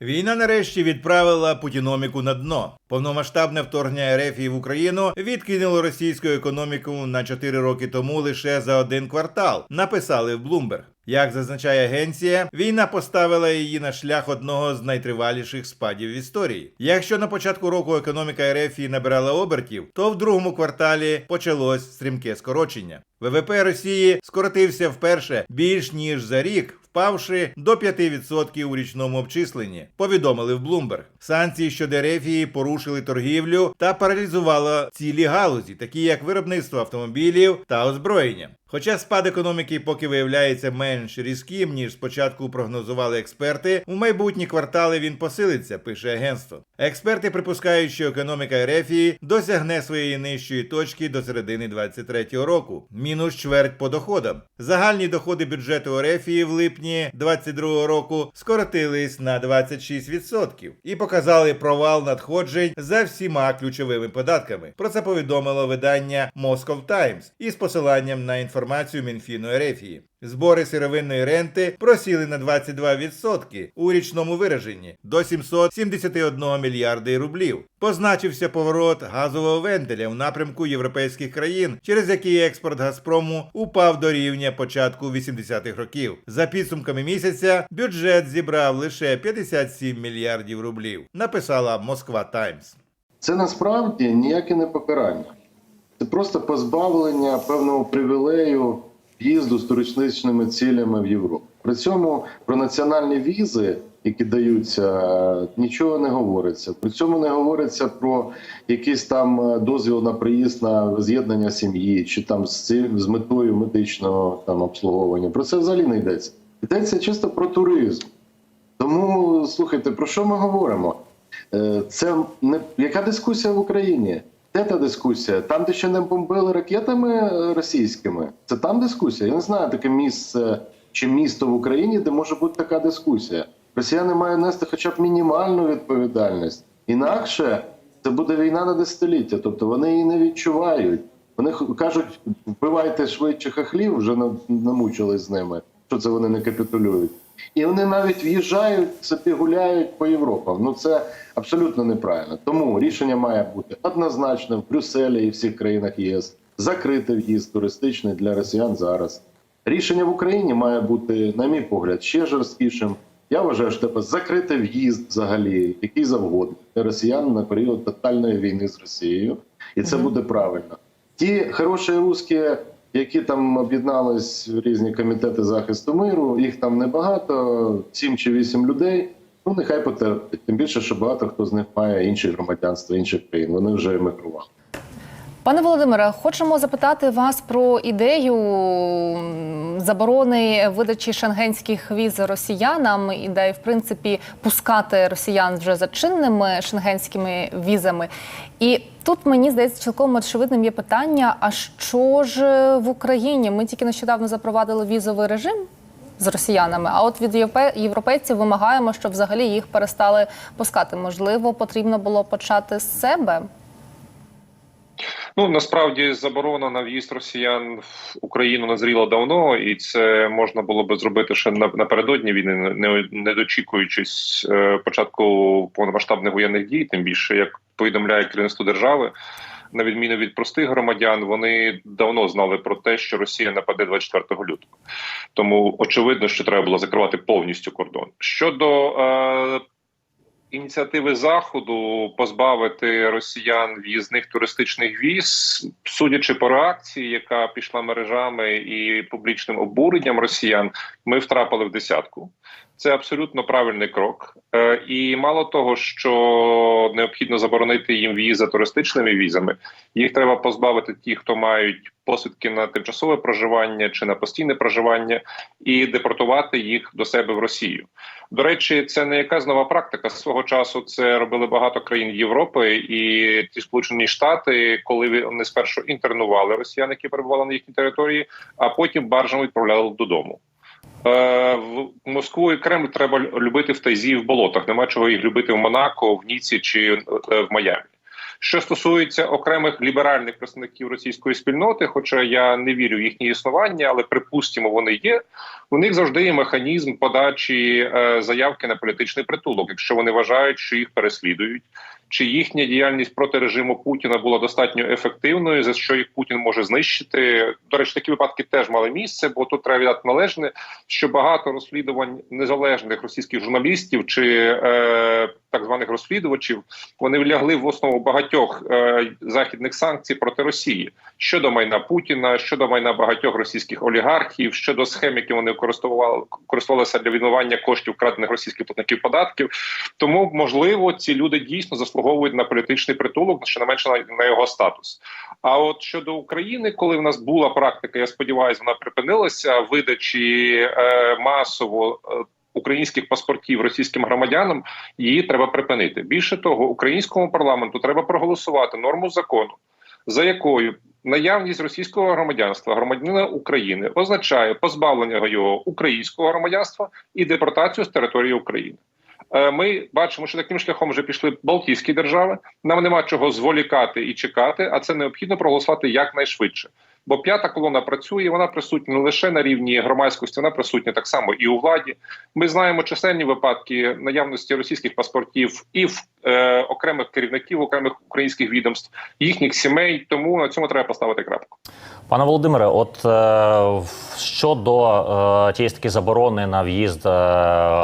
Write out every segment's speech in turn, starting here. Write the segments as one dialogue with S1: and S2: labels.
S1: Війна нарешті відправила путіноміку на дно. Повномасштабне вторгнення РФ в Україну відкинуло російську економіку на 4 роки тому лише за один квартал. Написали в Bloomberg. Як зазначає агенція, війна поставила її на шлях одного з найтриваліших спадів в історії. Якщо на початку року економіка РФ набирала обертів, то в другому кварталі почалось стрімке скорочення. ВВП Росії скоротився вперше більш ніж за рік, впавши до 5% у річному обчисленні, повідомили в Bloomberg. Санкції щодо Рефії порушили торгівлю та паралізували цілі галузі, такі як виробництво автомобілів та озброєння. Хоча спад економіки поки виявляється менш різким, ніж спочатку прогнозували експерти, у майбутні квартали він посилиться, пише агентство. Експерти припускають, що економіка Рефії досягне своєї нижчої точки до середини 2023 року, мінус чверть по доходам. Загальні доходи бюджету Рефії в липні 2022 року скоротились на 26% і показали провал надходжень за всіма ключовими податками. Про це повідомило видання Moscow Times із посиланням на інформацію Мінфіну Ерефії. Збори сировинної ренти просіли на 22% у річному вираженні до 771 мільярди рублів. Позначився поворот газового венделя в напрямку європейських країн, через який експорт Газпрому упав до рівня початку 80-х років. За підсумками місяця бюджет зібрав лише 57 мільярдів рублів. Написала Москва Таймс.
S2: Це насправді ніяке не покарання. Це просто позбавлення певного привілею в'їзду з туристичними цілями в Європу. При цьому про національні візи, які даються, нічого не говориться. При цьому не говориться про якийсь там е, дозвіл на приїзд на з'єднання сім'ї чи там з метою медичного там обслуговування. Про це взагалі не йдеться. Йдеться чисто про туризм. Тому слухайте, про що ми говоримо? Е, Це не яка дискусія в Україні? Де та дискусія? Там, де ще не бомбили ракетами е, російськими, це там дискусія. Я не знаю таке місце чи місто в Україні, де може бути така дискусія. Росіяни мають нести хоча б мінімальну відповідальність. Інакше це буде війна на десятиліття. Тобто вони її не відчувають. Вони кажуть, вбивайте швидше хахлів, вже на- намучились з ними, що це вони не капітулюють. І вони навіть в'їжджають, собі гуляють по Європам. Ну це абсолютно неправильно. Тому рішення має бути однозначно в Брюсселі і всіх країнах ЄС закрити в'їзд туристичний для росіян зараз. Рішення в Україні має бути, на мій погляд, ще жорсткішим. Я вважаю, що треба закрити в'їзд взагалі, який завгодно для росіян на період тотальної війни з Росією, і це буде правильно. Ті хороші русські, які там об'єднались в різні комітети захисту миру, їх там небагато, сім чи вісім людей. Ну нехай потерпить. Тим більше, що багато хто з них має інші громадянства інших країн. Вони вже емігрували.
S3: Пане Володимире, хочемо запитати вас про ідею заборони видачі шенгенських віз росіянам, ідею, в принципі, пускати росіян вже за чинними шенгенськими візами. І тут мені здається, цілком очевидним є питання: а що ж в Україні? Ми тільки нещодавно запровадили візовий режим. З росіянами, а от від європейців вимагаємо, щоб взагалі їх перестали пускати. Можливо, потрібно було почати з себе.
S4: Ну насправді заборона на в'їзд росіян в Україну назріла давно, і це можна було би зробити ще на- напередодні війни, не, не дочікуючись е, початку повномасштабних воєнних дій, тим більше як повідомляє керівництво держави. На відміну від простих громадян, вони давно знали про те, що Росія нападе 24 лютого. Тому очевидно, що треба було закривати повністю кордон. Щодо е, ініціативи заходу позбавити росіян в'їзних туристичних віз, судячи по реакції, яка пішла мережами і публічним обуренням росіян, ми втрапили в десятку. Це абсолютно правильний крок. Е, і мало того, що необхідно заборонити їм за туристичними візами, їх треба позбавити ті, хто мають посвідки на тимчасове проживання чи на постійне проживання, і депортувати їх до себе в Росію. До речі, це не якась нова практика. Свого часу це робили багато країн Європи і ті Сполучені Штати, коли вони спершу інтернували росіян, які перебували на їхній території, а потім баржами відправляли додому. Е, в Москву і Кремль треба любити в тайзі і в болотах. Нема чого їх любити в Монако, в Ніці чи е, в Майамі. Що стосується окремих ліберальних представників російської спільноти, хоча я не вірю в їхнє існування, але припустимо, вони є. У них завжди є механізм подачі е, заявки на політичний притулок, якщо вони вважають, що їх переслідують. Чи їхня діяльність проти режиму Путіна була достатньо ефективною, за що їх Путін може знищити? До речі, такі випадки теж мали місце, бо тут треба віддати належне, що багато розслідувань незалежних російських журналістів чи е, так званих розслідувачів вони влягли в основу багатьох е, західних санкцій проти Росії щодо майна Путіна, щодо майна багатьох російських олігархів, щодо схем, які вони користували користувалися для відмивання коштів вкрадених російських платників податків. Тому можливо ці люди дійсно заслуговують на політичний притулок, що не менше на, його статус. А от щодо України, коли в нас була практика, я сподіваюся, вона припинилася видачі е, масово. Е, Українських паспортів російським громадянам її треба припинити. Більше того, українському парламенту треба проголосувати норму закону, за якою наявність російського громадянства громадянина України означає позбавлення його українського громадянства і депортацію з території України. Е, Ми бачимо, що таким шляхом вже пішли Балтійські держави. Нам нема чого зволікати і чекати, а це необхідно проголосувати якнайшвидше. Бо п'ята колона працює, вона присутня не лише на рівні громадськості, вона присутня так само і у владі. Ми знаємо чисельні випадки наявності російських паспортів і в е, окремих керівників окремих українських відомств, їхніх сімей. Тому на цьому треба поставити крапку.
S5: Пане Володимире, от е, щодо е, тієї таки заборони на в'їзд е,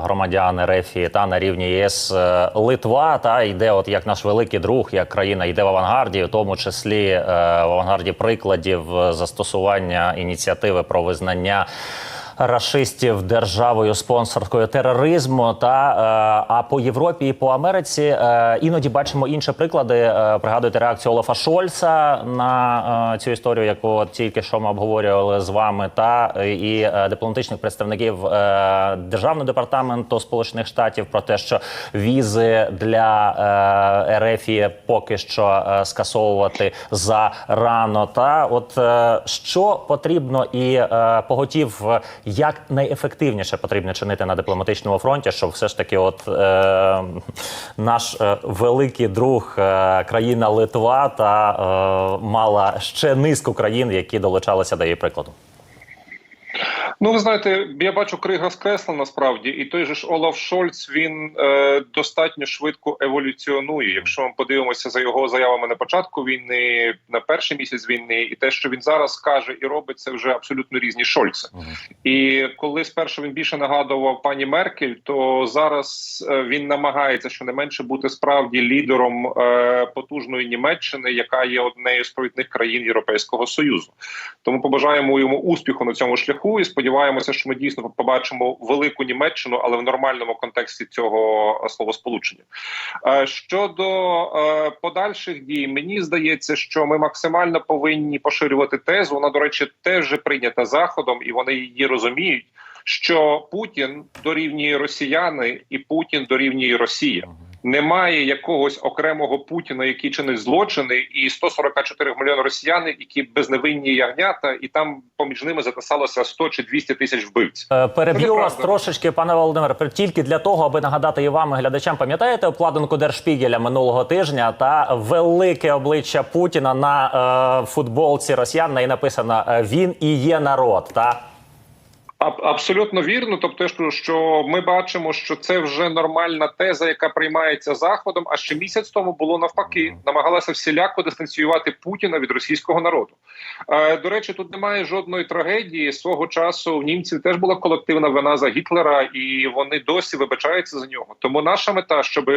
S5: громадян РФ та на рівні ЄС е, Литва та йде, от як наш великий друг, як країна йде в авангарді, в тому числі е, в авангарді прикладів е, застосування ініціативи про визнання. Рашистів державою спонсоркою тероризму та е, а по Європі і по Америці е, іноді бачимо інші приклади. Е, пригадуєте реакцію Олафа Шольца на цю історію, яку тільки що ми обговорювали з вами, та і дипломатичних представників державного департаменту Сполучених Штатів про те, що візи для РФ поки що скасовувати зарано. Та от що потрібно і поготів, як найефективніше потрібно чинити на дипломатичному фронті, щоб все ж таки, от е, наш е, великий друг, е, країна Литва, та е, мала ще низку країн, які долучалися до її прикладу.
S4: Ну, ви знаєте, я бачу крига скресла насправді, і той же ж Олаф Шольц він е, достатньо швидко еволюціонує. Якщо ми подивимося за його заявами на початку війни, на перший місяць війни, і те, що він зараз каже і робить, це вже абсолютно різні Шольци. І коли спершу він більше нагадував пані Меркель, то зараз е, він намагається щонайменше бути справді лідером е, потужної Німеччини, яка є однією з провідних країн Європейського союзу. Тому побажаємо йому успіху на цьому шляху і сподіваємося, що ми дійсно побачимо велику Німеччину, але в нормальному контексті цього словосполучення. Е, Щодо е, подальших дій, мені здається, що ми максимально повинні поширювати тезу. Вона, до речі, теж прийнята заходом, і вони її розуміють. Що Путін дорівнює росіяни, і Путін дорівнює Росія. Немає якогось окремого Путіна, який чинить злочини, і 144 мільйони росіян, які безневинні ягнята, і там поміж ними затисалося 100 чи 200 тисяч вбивців.
S5: Е, Переб'ю вас трошечки, пане Володимире, тільки для того, аби нагадати і вам, і глядачам, пам'ятаєте обкладинку Держпігеля минулого тижня та велике обличчя Путіна на е, футболці росіян, на і написано е, Він і є народ. Та
S4: Абсолютно вірно. Тобто, що, що ми бачимо, що це вже нормальна теза, яка приймається заходом. А ще місяць тому було навпаки, намагалася всіляко дистанціювати Путіна від російського народу. Е, до речі, тут немає жодної трагедії. Свого часу в німців теж була колективна вина за Гітлера, і вони досі вибачаються за нього. Тому наша мета, щоб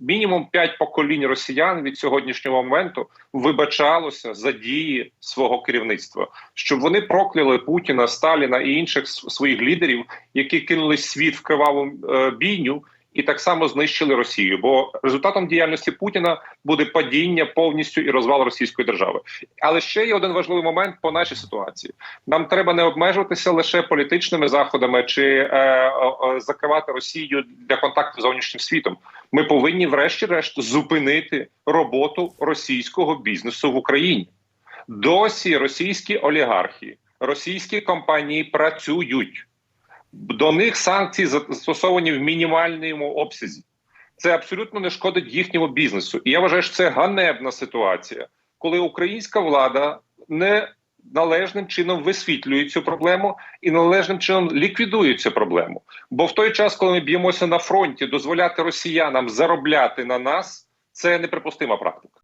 S4: мінімум п'ять поколінь росіян від сьогоднішнього моменту вибачалося за дії свого керівництва, щоб вони прокляли Путіна, Сталіна і інших своїх лідерів, які кинули світ в криваву е, бійню. І так само знищили Росію, бо результатом діяльності Путіна буде падіння повністю і розвал Російської держави. Але ще є один важливий момент по нашій ситуації. Нам треба не обмежуватися лише політичними заходами чи е, е, е, закривати Росію для контакту з зовнішнім світом. Ми повинні, врешті-решт, зупинити роботу російського бізнесу в Україні. Досі російські олігархи, російські компанії працюють. До них санкції застосовані в мінімальному обсязі. це абсолютно не шкодить їхньому бізнесу. І я вважаю, що це ганебна ситуація, коли українська влада не належним чином висвітлює цю проблему і належним чином ліквідує цю проблему. Бо в той час, коли ми б'ємося на фронті, дозволяти росіянам заробляти на нас це неприпустима практика.